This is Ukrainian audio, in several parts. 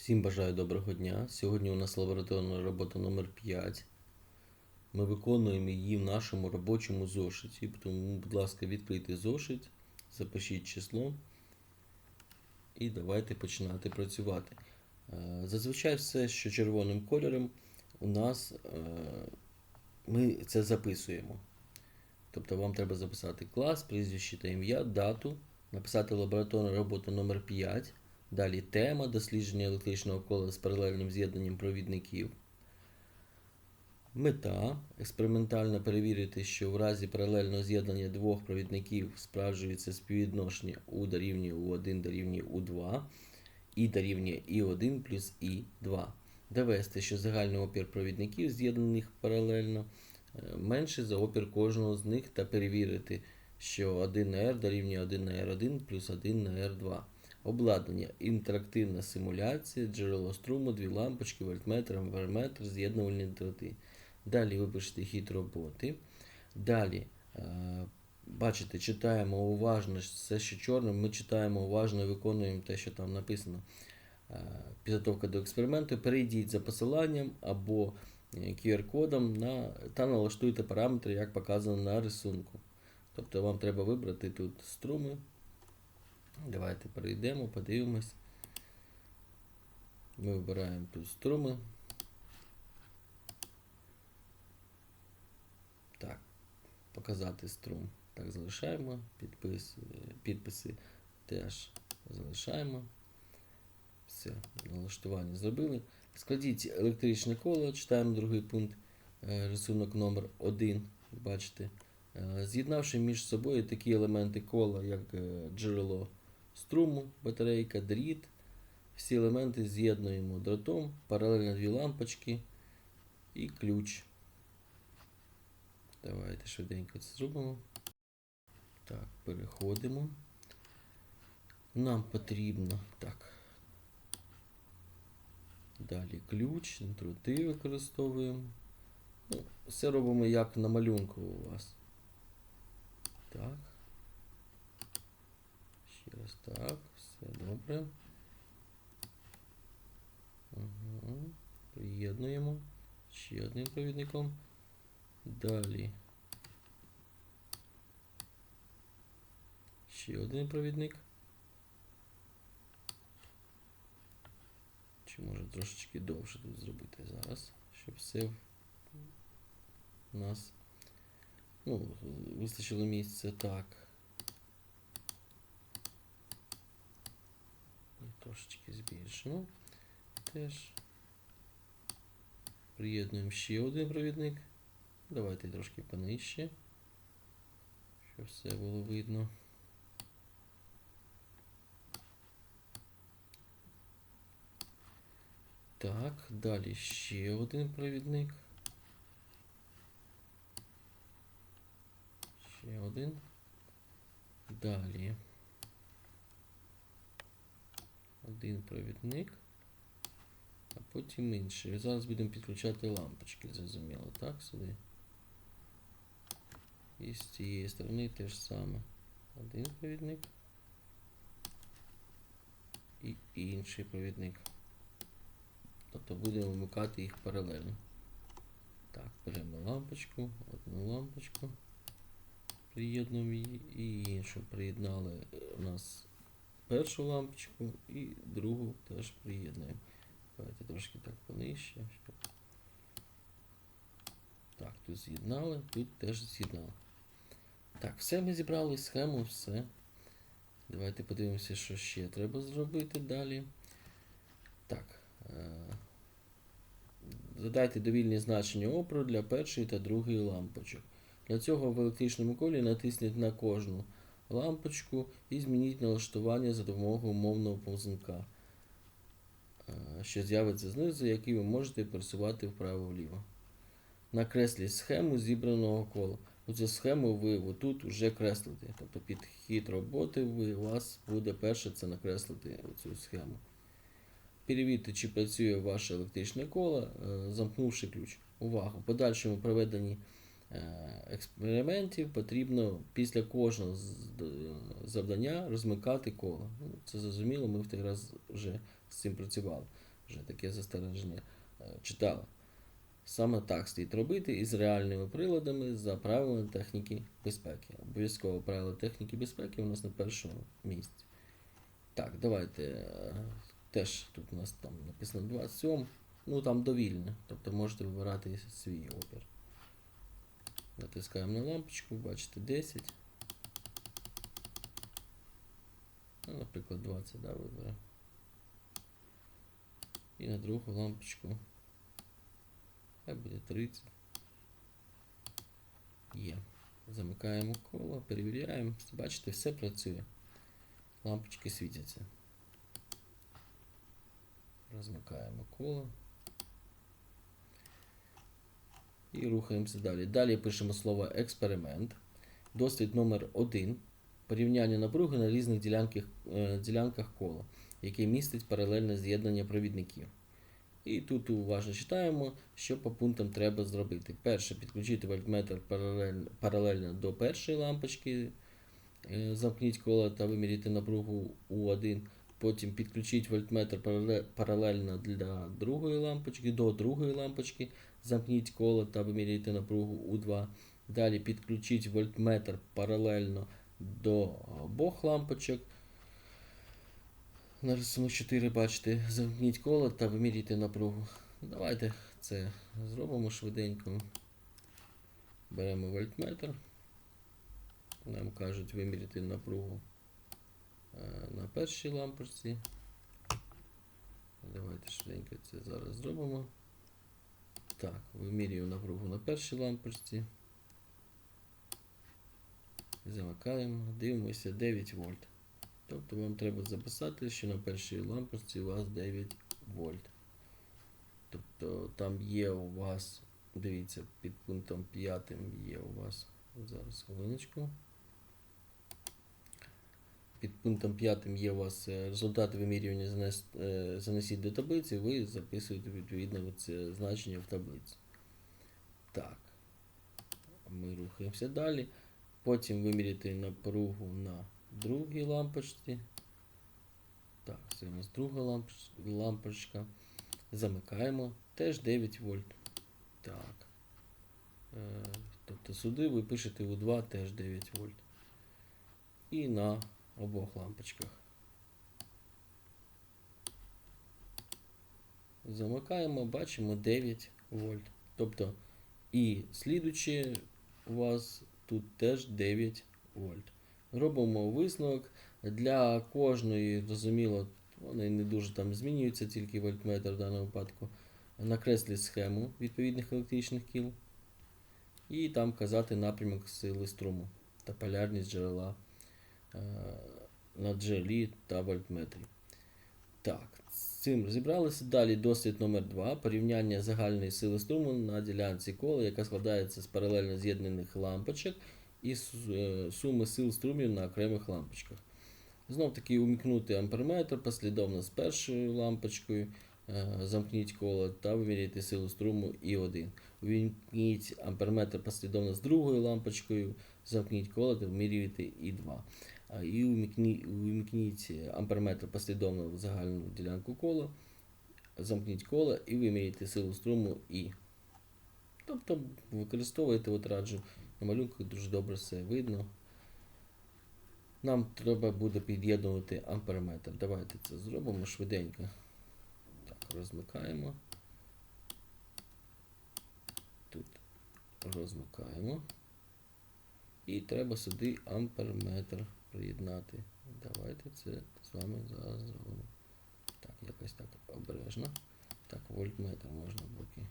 Всім бажаю доброго дня. Сьогодні у нас лабораторна робота номер 5. Ми виконуємо її в нашому робочому зошиті. Тому, будь ласка, відкрийте зошит, запишіть число і давайте починати працювати. Е, Зазвичай все, що червоним кольором, у нас е, ми це записуємо. Тобто вам треба записати клас, прізвище та ім'я, дату, написати лабораторна робота номер 5 Далі тема дослідження електричного кола з паралельним з'єднанням провідників. Мета експериментально перевірити, що в разі паралельного з'єднання двох провідників справджується співвідношення U дорівнює U1 дорівнює U2 і дорівнює I1 плюс I2. Довести, що загальний опір провідників, з'єднаних паралельно, е, менший за опір кожного з них, та перевірити, що 1 на R дорівнює 1 на R1 плюс 1 на R2. Обладнання, інтерактивна симуляція, джерело струму, дві лампочки, вольтметр, амперметр, з'єднувальні дроти. Далі ви пишете хід роботи. Далі, е, бачите, читаємо уважно все, що чорним, ми читаємо уважно і виконуємо те, що там написано. Е, Підготовка до експерименту. Перейдіть за посиланням або е, QR-кодом на, та налаштуйте параметри, як показано на рисунку. Тобто вам треба вибрати тут струми. Давайте перейдемо, подивимось. Ми вибираємо тут струми. Так, показати струм. Так, залишаємо. Підпис, е, підписи теж залишаємо. Все, налаштування зробили. Складіть електричне коло, читаємо другий пункт, е, рисунок номер 1 бачите. Е, З'єднавши між собою такі елементи кола, як джерело струму, батарейка, дріт. Всі елементи з'єднуємо дротом, паралельно дві лампочки і ключ. Давайте швиденько це зробимо. Так, переходимо. Нам потрібно. Так. Далі ключ, дроти використовуємо. Ну, все робимо як на малюнку у вас. Так. Ще так, все добре. Угу. Приєднуємо ще одним провідником. Далі. Ще один провідник. Чи може трошечки довше тут зробити зараз, щоб все в- нас ну, вистачило місця так. Трошечки збільшимо. Теж. Приєднуємо ще один провідник. Давайте трошки понижче. Щоб все було видно. Так, далі ще один провідник. Ще один. Далі. Один провідник, а потім інший. Зараз будемо підключати лампочки, зрозуміло, так, сюди. І з цієї сторони теж саме. Один провідник. І інший провідник. Тобто будемо вмикати їх паралельно. Так, беремо лампочку, одну лампочку. Приєднуємо її і іншу. Приєднали е, у нас першу лампочку і другу теж приєднуємо. Давайте трошки так понижче. Так, тут з'єднали, тут теж з'єднали. Так, все ми зібрали схему, все. Давайте подивимося, що ще треба зробити далі. Так. Е... Задайте довільні значення опору для першої та другої лампочок. Для цього в електричному колі натисніть на кожну лампочку і змініть налаштування за допомогою умовного повзунка, е, що з'явиться знизу, який ви можете пересувати вправо-вліво. Накресліть схему зібраного кола. Оцю схему ви отут вже креслите. Тобто під хід роботи ви, у вас буде перше це накреслити цю схему. Перевірте, чи працює ваше електричне коло, е, замкнувши ключ. Увага! В подальшому проведенні експериментів потрібно після кожного завдання розмикати коло. Ну, Це зрозуміло, ми в той раз вже з цим працювали. вже таке застереження е, читали. Саме так слід робити із реальними приладами за правилами техніки безпеки. Обов'язково правила техніки безпеки у нас на першому місці. Так, давайте. е, Теж тут у нас там написано 27. Ну там довільне. Тобто можете вибирати свій опір. Натискаємо на лампочку, бачите 10. Ну, наприклад, 20, да, виберемо. І на другу лампочку. Хай буде 30. Є. Замикаємо коло, перевіряємо. Бачите, все працює. Лампочки світяться. Розмикаємо коло. І рухаємося далі. Далі пишемо слово експеримент. Дослід номер 1. Порівняння напруги на різних ділянках, е, ділянках кола, яке містить паралельне з'єднання провідників. І тут уважно читаємо, що по пунктам треба зробити. Перше, підключити вольтметр паралельно, паралельно до першої лампочки, е, замкніть коло та виміряти напругу У1. Потім підключіть вольтметр паралельно для другої лампочки, до другої лампочки, замкніть коло та виміряйте напругу У2. Далі підключіть вольтметр паралельно до обох лампочок. На рисунок 4 бачите, замкніть коло та виміряйте напругу. Давайте це зробимо швиденько. Беремо вольтметр. Нам кажуть виміряти напругу е, на першій лампочці. Давайте швиденько це зараз зробимо. Так, вимірюю напругу на першій лампочці. Замикаємо, дивимося 9 вольт. Тобто вам треба записати, що на першій лампочці у вас 9 вольт. Тобто там є у вас, дивіться, під пунктом 5 є у вас, зараз хвилиночку. Під пунктом 5 є у вас е, результати вимірювання е, занесіть до таблиці, ви записуєте відповідно це значення в таблицю. Так. Ми рухаємося далі. Потім виміряти напругу на другій лампочці. Так, це у нас друга лампочка. Замикаємо. Теж 9 вольт. Так. Е, тобто сюди ви пишете У2 теж 9 вольт. І на обох лампочках. Замикаємо, бачимо 9 вольт. Тобто і слідуче у вас тут теж 9 вольт. Робимо висновок. Для кожної, зрозуміло, вони не дуже там змінюються, тільки вольтметр в даному випадку. Накресліть схему відповідних електричних кіл. І там казати напрямок сили струму та полярність джерела на джерелі та вольтметрі. Так, з цим розібралися. Далі дослід номер 2 Порівняння загальної сили струму на ділянці кола, яка складається з паралельно з'єднаних лампочок і е, суми сил струмів на окремих лампочках. Знов таки умікнути амперметр послідовно з першою лампочкою, е, замкніть коло та виміряйте силу струму І1. Увімкніть амперметр послідовно з другою лампочкою, замкніть коло та вимірюйте І2. І увімкніть амперметр послідовно в загальну ділянку кола, замкніть коло і виміряйте силу струму І. Тобто використовуєте, от раджу, на малюнку дуже добре все видно. Нам треба буде під'єднувати амперметр. Давайте це зробимо швиденько. Так, розмикаємо. Тут розмикаємо. І треба сюди амперметр приєднати. Давайте це з вами зараз зробимо. Так, якось так обережно. Так, вольтметр можна поки.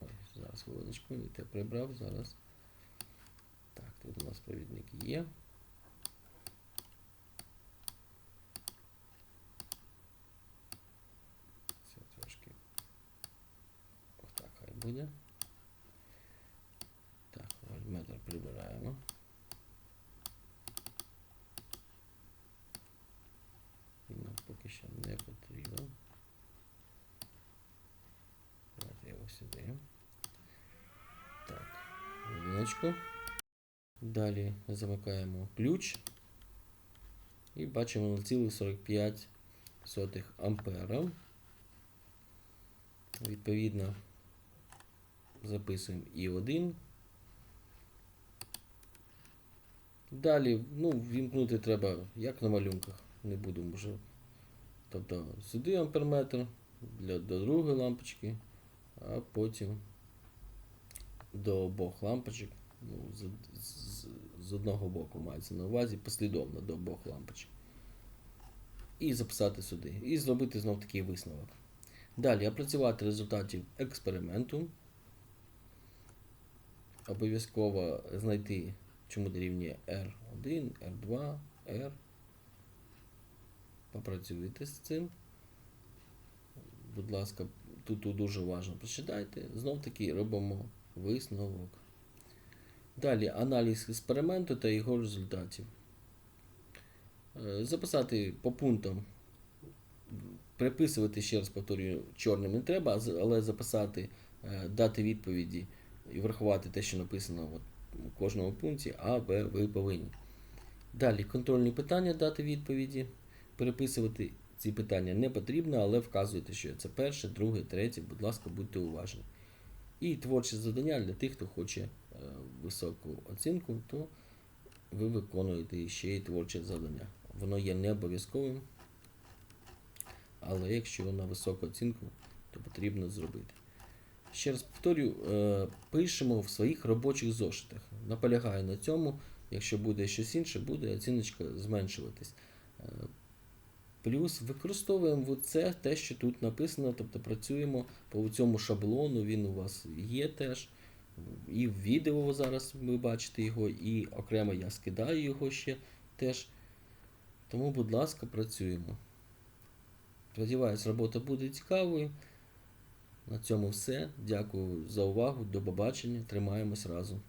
Ой, зараз хвилиночку, те прибрав, зараз. Так, тут у нас провідник є. Це трошки. Отак хай буде. Так, вольтметр прибираємо. Що не потрібен. Давайте його сюди. Так, хвилиночку. Далі замикаємо ключ. І бачимо 0,45 ампера. Відповідно, записуємо і 1. Далі, ну, вімкнути треба, як на малюнках, не буду вже. Тобто сюди амперметр для, до другої лампочки, а потім до обох лампочок. Ну, з, з, з одного боку мається на увазі послідовно до обох лампочок. І записати сюди. І зробити знов такий висновок. Далі опрацювати результатів експерименту. Обов'язково знайти, чому дорівнює R1, R2, R. Попрацюйте з цим. Будь ласка, тут, дуже уважно прочитайте. Знов таки робимо висновок. Далі аналіз експерименту та його результатів. Е, Записати по пунктам. Приписувати, ще раз повторюю, чорним не треба, але записати, е, дати відповіді і врахувати те, що написано от у кожному пункті, А, Б, ви повинні. Далі контрольні питання дати відповіді. Переписувати ці питання не потрібно, але вказуйте, що це перше, друге, третє, будь ласка, будьте уважні. І творче завдання для тих, хто хоче е, високу оцінку, то ви виконуєте ще й творче завдання. Воно є не обов'язковим, але якщо на високу оцінку, то потрібно зробити. Ще раз повторю, е, пишемо в своїх робочих зошитах. Наполягаю на цьому. Якщо буде щось інше, буде оціночка зменшуватись. Плюс використовуємо це те, що тут написано, тобто працюємо по цьому шаблону, він у вас є теж. І в відео зараз ви бачите його, і окремо я скидаю його ще теж. Тому, будь ласка, працюємо. Сподіваюсь, робота буде цікавою. На цьому все. Дякую за увагу. До побачення. Тримаємось разом.